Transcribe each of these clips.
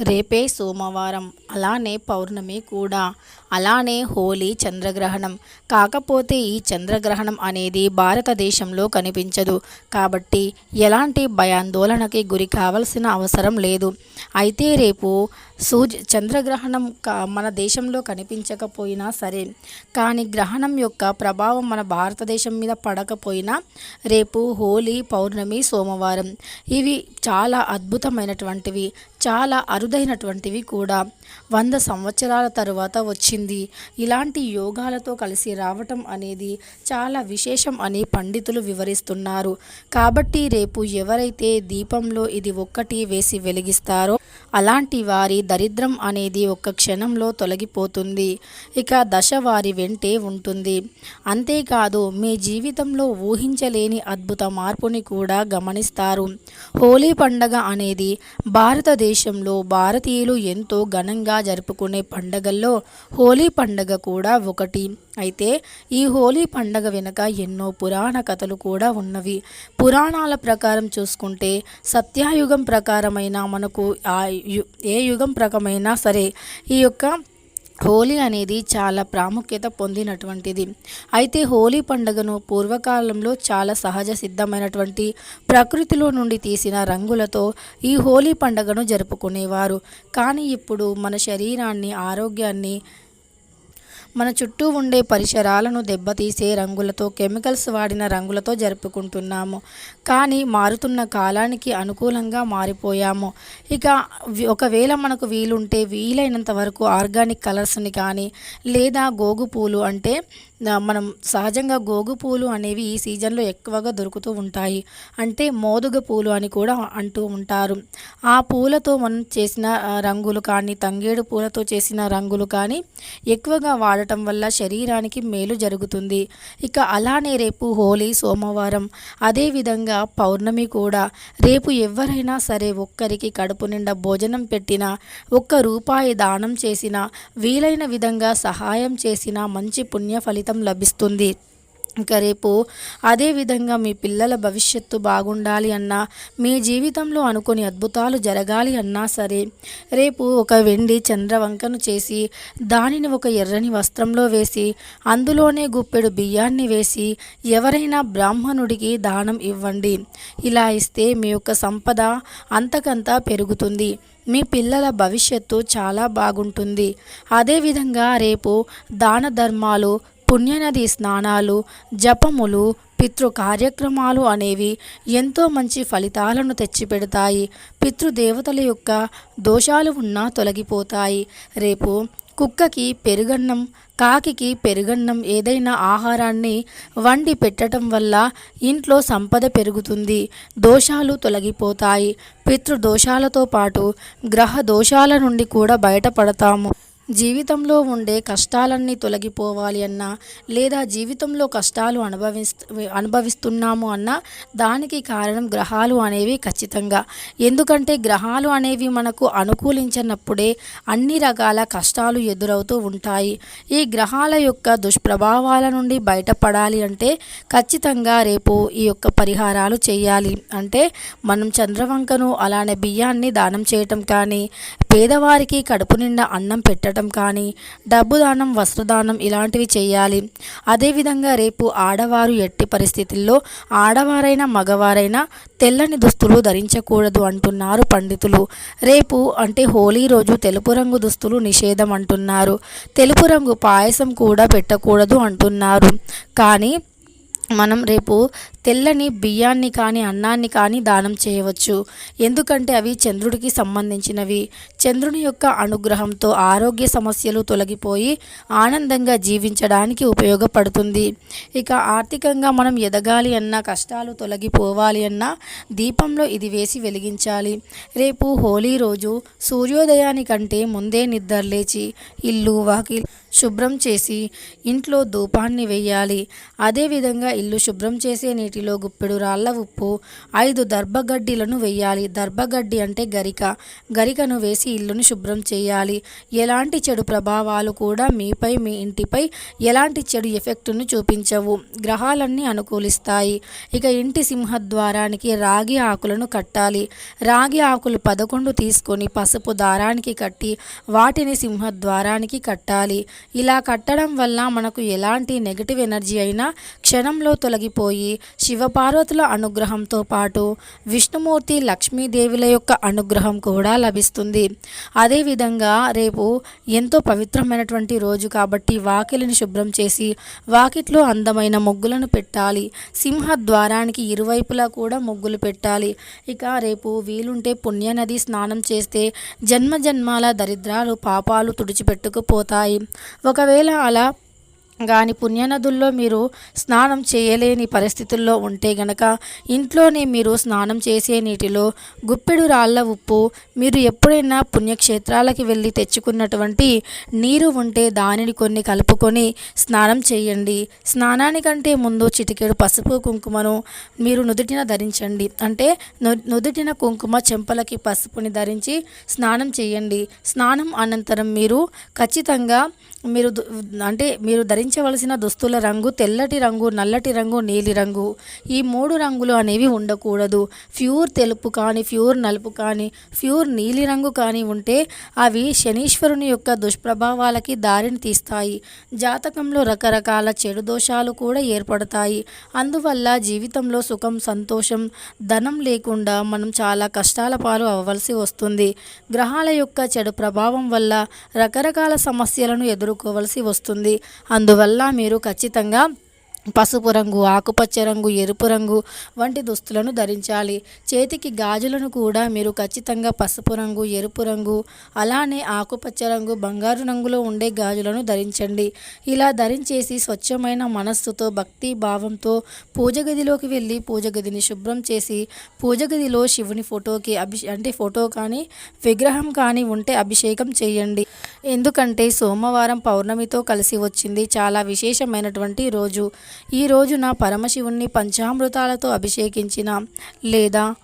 రేపే సోమవారం. అలానే పౌర్ణమి కూడా. అలానే హోలీ చంద్రగ్రహణం. కాకపోతే ఈ చంద్రగ్రహణం అనేది భారతదేశంలో కనిపించదు. కాబట్టి ఎలాంటి భయాందోళనకి గురి కావాల్సిన అవసరం లేదు. అయితే రేపు సూర్య చంద్రగ్రహణం క మన దేశంలో కనిపించకపోయినా సరే కానీ గ్రహణం యొక్క ప్రభావం మన భారతదేశం మీద పడకపోయినా రేపు హోలీ పౌర్ణమి సోమవారం ఇవి చాలా అద్భుతమైనటువంటివి చాలా అరుదైనటువంటివి కూడా. వంద సంవత్సరాల తరువాత వచ్చింది. ఇలాంటి యోగాలతో కలిసి రావటం అనేది చాలా విశేషం అని పండితులు వివరిస్తున్నారు. కాబట్టి రేపు ఎవరైతే దీపంలో ఇది ఒక్కటి వేసి వెలిగిస్తారో అలాంటి వారి దరిద్రం అనేది ఒక్క క్షణంలో తొలగిపోతుంది. ఇక దశ వారి వెంటే ఉంటుంది. అంతేకాదు మీ జీవితంలో ఊహించలేని అద్భుత మార్పుని కూడా గమనిస్తారు. హోలీ పండగ అనేది భారతదేశంలో భారతీయులు ఎంతో ఘనంగా జరుపుకునే పండగల్లో హోలీ పండగ కూడా ఒకటి. అయితే ఈ హోలీ పండగ వెనుక ఎన్నో పురాణ కథలు కూడా ఉన్నవి. పురాణాల ప్రకారం చూసుకుంటే సత్యాయుగం ప్రకారమైన మనకు ఆ యు- ఏ యుగం ప్రకమైనా సరే ఈ యొక్క హోలీ అనేది చాలా ప్రాముఖ్యత పొందినటువంటిది. అయితే హోలీ పండుగను పూర్వకాలంలో చాలా సహజ సిద్ధమైనటువంటి ప్రకృతిలో నుండి తీసిన రంగులతో ఈ హోలీ పండుగను జరుపుకునేవారు. కానీ ఇప్పుడు మన శరీరాన్ని ఆరోగ్యాన్ని మన చుట్టూ ఉండే పరిసరాలను దెబ్బతీసే రంగులతో కెమికల్స్ వాడిన రంగులతో జరుపుకుంటున్నాము. కానీ మారుతున్న కాలానికి అనుకూలంగా మారిపోయాము. ఇక ఒకవేళ మనకు వీలుంటే వీలైనంత వరకు ఆర్గానిక్ కలర్స్ని కానీ లేదా గోగు పూలు అంటే మనం సహజంగా గోగు పూలు అనేవి ఈ సీజన్లో ఎక్కువగా దొరుకుతూ ఉంటాయి. అంటే మోదుగ పూలు అని కూడా అంటూ ఉంటారు. ఆ పూలతో మనం చేసిన రంగులు కానీ తంగేడు పూలతో చేసిన రంగులు కానీ ఎక్కువగా వాడటం వల్ల శరీరానికి మేలు జరుగుతుంది. ఇక అలానే రేపు హోలీ సోమవారం అదేవిధంగా పౌర్ణమి కూడా. రేపు ఎవరైనా సరే ఒక్కరికి కడుపు నిండా భోజనం పెట్టినా ఒక్క రూపాయి దానం చేసినా వీలైన విధంగా సహాయం చేసినా మంచి పుణ్య ఫలితం లభిస్తుంది. ఇంకా రేపు అదేవిధంగా మీ పిల్లల భవిష్యత్తు బాగుండాలి అన్నా మీ జీవితంలో అనుకొని అద్భుతాలు జరగాలి అన్నా సరే రేపు ఒక వెండి చంద్రవంకను చేసి దానిని ఒక ఎర్రని వస్త్రంలో వేసి అందులోనే గుప్పెడు బియ్యాన్ని వేసి ఎవరైనా బ్రాహ్మణుడికి దానం ఇవ్వండి. ఇలా ఇస్తే మీ యొక్క సంపద అంతకంతా పెరుగుతుంది. మీ పిల్లల భవిష్యత్తు చాలా బాగుంటుంది. అదేవిధంగా రేపు దాన ధర్మాలు పుణ్యనది స్నానాలు జపములు పితృ కార్యక్రమాలు అనేవి ఎంతో మంచి ఫలితాలను తెచ్చిపెడతాయి. పితృదేవతల యొక్క దోషాలు ఉన్నా తొలగిపోతాయి. రేపు కుక్కకి పెరుగన్నం కాకికి పెరుగన్నం ఏదైనా ఆహారాన్ని వండి పెట్టడం వల్ల ఇంట్లో సంపద పెరుగుతుంది. దోషాలు తొలగిపోతాయి. పితృదోషాలతో పాటు గ్రహ దోషాల నుండి కూడా బయటపడతాము. జీవితంలో ఉండే కష్టాలన్నీ తొలగిపోవాలి అన్నా లేదా జీవితంలో కష్టాలు అనుభవిస్తు అనుభవిస్తున్నాము అన్నా దానికి కారణం గ్రహాలు అనేవి ఖచ్చితంగా. ఎందుకంటే గ్రహాలు అనేవి మనకు అనుకూలించినప్పుడే అన్ని రకాల కష్టాలు ఎదురవుతూ ఉంటాయి. ఈ గ్రహాల యొక్క దుష్ప్రభావాల నుండి బయటపడాలి అంటే ఖచ్చితంగా రేపు ఈ యొక్క పరిహారాలు చేయాలి. అంటే మనం చంద్రవంకను అలానే బియ్యాన్ని దానం చేయటం కానీ పేదవారికి కడుపు నిండా అన్నం పెట్టడం కానీ డబ్బు దానం వస్త్రదానం ఇలాంటివి చేయాలి. అదేవిధంగా రేపు ఆడవారు ఎట్టి పరిస్థితుల్లో ఆడవారైనా మగవారైనా తెల్లని దుస్తులు ధరించకూడదు అంటున్నారు పండితులు. రేపు అంటే హోలీ రోజు తెలుపు రంగు దుస్తులు నిషేధం అంటున్నారు. తెలుపు రంగు పాయసం కూడా పెట్టకూడదు అంటున్నారు. కానీ మనం రేపు తెల్లని బియ్యాన్ని కానీ అన్నాన్ని కానీ దానం చేయవచ్చు. ఎందుకంటే అవి చంద్రుడికి సంబంధించినవి. చంద్రుని యొక్క అనుగ్రహంతో ఆరోగ్య సమస్యలు తొలగిపోయి ఆనందంగా జీవించడానికి ఉపయోగపడుతుంది. ఇక ఆర్థికంగా మనం ఎదగాలి అన్నా కష్టాలు తొలగిపోవాలి అన్నా దీపంలో ఇది వేసి వెలిగించాలి. రేపు హోలీ రోజు సూర్యోదయానికంటే ముందే నిద్రలేచి ఇల్లు వాకి శుభ్రం చేసి ఇంట్లో ధూపాన్ని వేయాలి. అదేవిధంగా ఇల్లు శుభ్రం చేసే నీటి నీటిలో గుప్పెడు రాళ్ళ ఉప్పు ఐదు దర్భగడ్డీలను వేయాలి. దర్భగడ్డి అంటే గరిక. గరికను వేసి ఇల్లును శుభ్రం చేయాలి. ఎలాంటి చెడు ప్రభావాలు కూడా మీపై మీ ఇంటిపై ఎలాంటి చెడు ఎఫెక్టును చూపించవు. గ్రహాలన్నీ అనుకూలిస్తాయి. ఇక ఇంటి సింహద్వారానికి రాగి ఆకులను కట్టాలి. రాగి ఆకులు పదకొండు తీసుకొని పసుపు దారానికి కట్టి వాటిని సింహద్వారానికి కట్టాలి. ఇలా కట్టడం వల్ల మనకు ఎలాంటి నెగటివ్ ఎనర్జీ అయినా క్షణంలో తొలగిపోయి శివపార్వతుల అనుగ్రహంతో పాటు విష్ణుమూర్తి లక్ష్మీదేవుల యొక్క అనుగ్రహం కూడా లభిస్తుంది. అదేవిధంగా రేపు ఎంతో పవిత్రమైనటువంటి రోజు కాబట్టి వాకిలిని శుభ్రం చేసి వాకిట్లో అందమైన ముగ్గులను పెట్టాలి. సింహ ద్వారానికి ఇరువైపులా కూడా ముగ్గులు పెట్టాలి. ఇక రేపు వీలుంటే పుణ్యనది స్నానం చేస్తే జన్మ జన్మాల దరిద్రాలు పాపాలు తుడిచిపెట్టుకుపోతాయి. ఒకవేళ అలా కానీ పుణ్యనదుల్లో మీరు స్నానం చేయలేని పరిస్థితుల్లో ఉంటే గనక ఇంట్లోనే మీరు స్నానం చేసే నీటిలో గుప్పెడు రాళ్ళ ఉప్పు మీరు ఎప్పుడైనా పుణ్యక్షేత్రాలకి వెళ్ళి తెచ్చుకున్నటువంటి నీరు ఉంటే దానిని కొన్ని కలుపుకొని స్నానం చేయండి. స్నానానికంటే ముందు చిటికెడు పసుపు కుంకుమను మీరు నుదుటిన ధరించండి. అంటే ను- నుదుటిన కుంకుమ చెంపలకి పసుపుని ధరించి స్నానం చేయండి. స్నానం అనంతరం మీరు ఖచ్చితంగా మీరు అంటే మీరు ధరి ధరించవలసిన దుస్తుల రంగు తెల్లటి రంగు నల్లటి రంగు నీలి రంగు. ఈ మూడు రంగులు అనేవి ఉండకూడదు. ప్యూర్ తెలుపు కానీ ప్యూర్ నలుపు కానీ ప్యూర్ నీలి రంగు కానీ ఉంటే అవి శనీశ్వరుని యొక్క దుష్ప్రభావాలకి దారిని తీస్తాయి. జాతకంలో రకరకాల చెడు దోషాలు కూడా ఏర్పడతాయి. అందువల్ల జీవితంలో సుఖం సంతోషం ధనం లేకుండా మనం చాలా కష్టాల పాలు అవ్వవలసి వస్తుంది. గ్రహాల యొక్క చెడు ప్రభావం వల్ల రకరకాల సమస్యలను ఎదుర్కోవలసి వస్తుంది. అందువల్ల మీరు ఖచ్చితంగా పసుపు రంగు ఆకుపచ్చ రంగు ఎరుపు రంగు వంటి దుస్తులను ధరించాలి. చేతికి గాజులను కూడా మీరు ఖచ్చితంగా పసుపు రంగు ఎరుపు రంగు అలానే ఆకుపచ్చ రంగు బంగారు రంగులో ఉండే గాజులను ధరించండి. ఇలా ధరించేసి స్వచ్ఛమైన మనస్సుతో భక్తి భావంతో పూజ గదిలోకి వెళ్ళి పూజ గదిని శుభ్రం చేసి పూజ గదిలో శివుని ఫోటోకి అభి అంటే ఫోటో కానీ విగ్రహం కానీ ఉంటే అభిషేకం చేయండి. ఎందుకంటే సోమవారం పౌర్ణమితో కలిసి వచ్చింది చాలా విశేషమైనటువంటి రోజు. ఈ రోజున పరమశివుణ్ణి పంచామృతాలతో అభిషేకించిన లేదా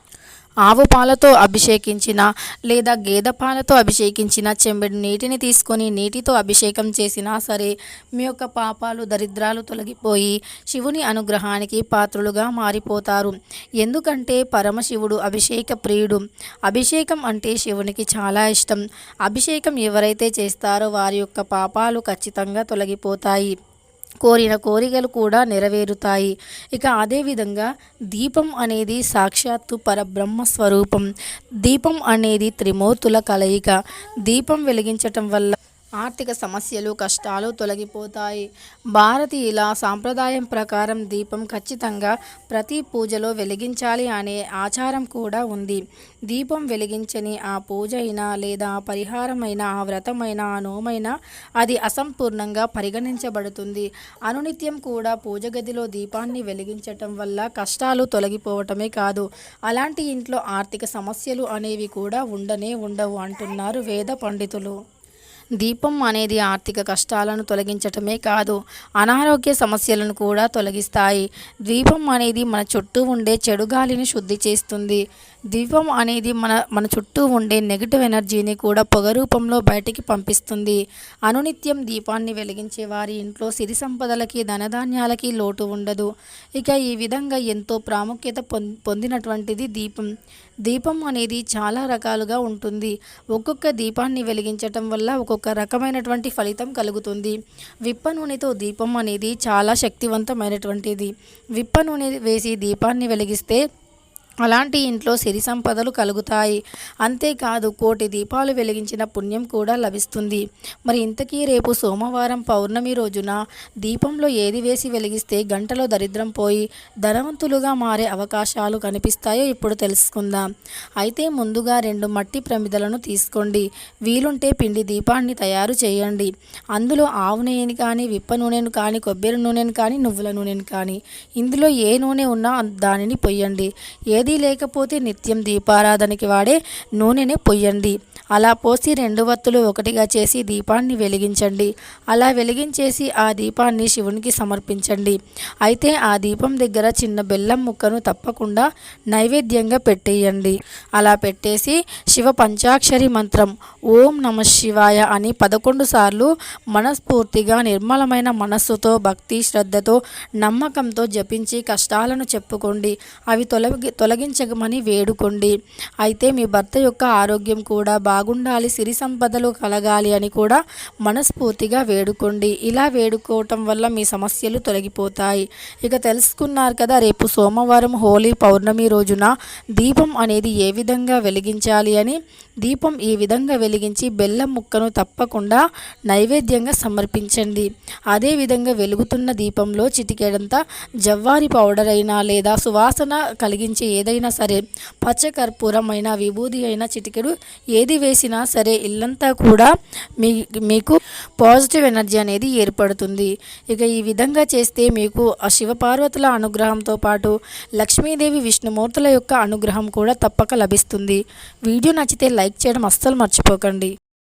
ఆవు పాలతో అభిషేకించిన లేదా గేదె పాలతో అభిషేకించిన చెంబెడు నీటిని తీసుకొని నీటితో అభిషేకం చేసినా సరే మీ యొక్క పాపాలు దరిద్రాలు తొలగిపోయి శివుని అనుగ్రహానికి పాత్రులుగా మారిపోతారు. ఎందుకంటే పరమశివుడు అభిషేక ప్రియుడు. అభిషేకం అంటే శివునికి చాలా ఇష్టం. అభిషేకం ఎవరైతే చేస్తారో వారి యొక్క పాపాలు ఖచ్చితంగా తొలగిపోతాయి. కోరిన కోరికలు కూడా నెరవేరుతాయి. ఇక అదేవిధంగా దీపం అనేది సాక్షాత్తు పరబ్రహ్మ స్వరూపం. దీపం అనేది త్రిమూర్తుల కలయిక. దీపం వెలిగించటం వల్ల ఆర్థిక సమస్యలు కష్టాలు తొలగిపోతాయి. భారతీయుల సాంప్రదాయం ప్రకారం దీపం ఖచ్చితంగా ప్రతి పూజలో వెలిగించాలి అనే ఆచారం కూడా ఉంది. దీపం వెలిగించని ఆ పూజ అయినా లేదా పరిహారమైన ఆ వ్రతమైన ఆ నోమైనా అది అసంపూర్ణంగా పరిగణించబడుతుంది. అనునిత్యం కూడా పూజ గదిలో దీపాన్ని వెలిగించటం వల్ల కష్టాలు తొలగిపోవటమే కాదు. అలాంటి ఇంట్లో ఆర్థిక సమస్యలు అనేవి కూడా ఉండనే ఉండవు అంటున్నారు వేద పండితులు. దీపం అనేది ఆర్థిక కష్టాలను తొలగించటమే కాదు అనారోగ్య సమస్యలను కూడా తొలగిస్తాయి. దీపం అనేది మన చుట్టూ ఉండే చెడు గాలిని శుద్ధి చేస్తుంది. దీపం అనేది మన మన చుట్టూ ఉండే నెగిటివ్ ఎనర్జీని కూడా పొగ రూపంలో బయటికి పంపిస్తుంది. అనునిత్యం దీపాన్ని వెలిగించే వారి ఇంట్లో సిరి సంపదలకి ధనధాన్యాలకి లోటు ఉండదు. ఇక ఈ విధంగా ఎంతో ప్రాముఖ్యత పొం- పొందినటువంటిది దీపం. దీపం అనేది చాలా రకాలుగా ఉంటుంది. ఒక్కొక్క దీపాన్ని వెలిగించటం వల్ల ఒక్కొక్క రకమైనటువంటి ఫలితం కలుగుతుంది. విప్ప నూనెతో దీపం అనేది చాలా శక్తివంతమైనటువంటిది. విప్ప నూనె వేసి దీపాన్ని వెలిగిస్తే అలాంటి ఇంట్లో సిరి సంపదలు కలుగుతాయి. అంతేకాదు కోటి దీపాలు వెలిగించిన పుణ్యం కూడా లభిస్తుంది. మరి ఇంతకీ రేపు సోమవారం పౌర్ణమి రోజున దీపంలో ఏది వేసి వెలిగిస్తే గంటలో దరిద్రం పోయి ధనవంతులుగా మారే అవకాశాలు కనిపిస్తాయో ఇప్పుడు తెలుసుకుందాం. అయితే ముందుగా రెండు మట్టి ప్రమిదలను తీసుకోండి. వీలుంటే పిండి దీపాన్ని తయారు చేయండి. అందులో ఆవు నూనెని కానీ విప్ప నూనెను కానీ కొబ్బరి నూనెను కానీ నువ్వుల నూనెను కానీ ఇందులో ఏ నూనె ఉన్నా దానిని పొయ్యండి. ఏది అది లేకపోతే నిత్యం దీపారాధనకి వాడే నూనెని పొయ్యండి. అలా పోసి రెండు వత్తులు ఒకటిగా చేసి దీపాన్ని వెలిగించండి. అలా వెలిగించేసి ఆ దీపాన్ని శివునికి సమర్పించండి. అయితే ఆ దీపం దగ్గర చిన్న బెల్లం ముక్కను తప్పకుండా నైవేద్యంగా పెట్టేయండి. అలా పెట్టేసి శివ పంచాక్షరి మంత్రం ఓం నమ శివాయ అని పదకొండు సార్లు మనస్ఫూర్తిగా నిర్మలమైన మనస్సుతో భక్తి శ్రద్ధతో నమ్మకంతో జపించి కష్టాలను చెప్పుకోండి. అవి తొలగి తొలగించగమని వేడుకోండి. అయితే మీ భర్త యొక్క ఆరోగ్యం కూడా బాగుండాలి సిరి సంపదలు కలగాలి అని కూడా మనస్ఫూర్తిగా వేడుకోండి. ఇలా వేడుకోవటం వల్ల మీ సమస్యలు తొలగిపోతాయి. ఇక తెలుసుకున్నారు కదా రేపు సోమవారం హోలీ పౌర్ణమి రోజున దీపం అనేది ఏ విధంగా వెలిగించాలి అని. దీపం ఈ విధంగా వెలిగించి బెల్లం ముక్కను తప్పకుండా నైవేద్యంగా సమర్పించండి. అదే విధంగా వెలుగుతున్న దీపంలో చిటికెడంత జవ్వారి పౌడర్ అయినా లేదా సువాసన కలిగించే ఏదైనా సరే పచ్చకర్పూరమైన విభూది అయినా చిటికెడు ఏది వేసినా సరే ఇల్లంతా కూడా మీ మీకు పాజిటివ్ ఎనర్జీ అనేది ఏర్పడుతుంది. ఇక ఈ విధంగా చేస్తే మీకు ఆ శివపార్వతుల అనుగ్రహంతో పాటు లక్ష్మీదేవి విష్ణుమూర్తుల యొక్క అనుగ్రహం కూడా తప్పక లభిస్తుంది. వీడియో నచ్చితే లైక్ చేయడం అస్సలు మర్చిపోకండి.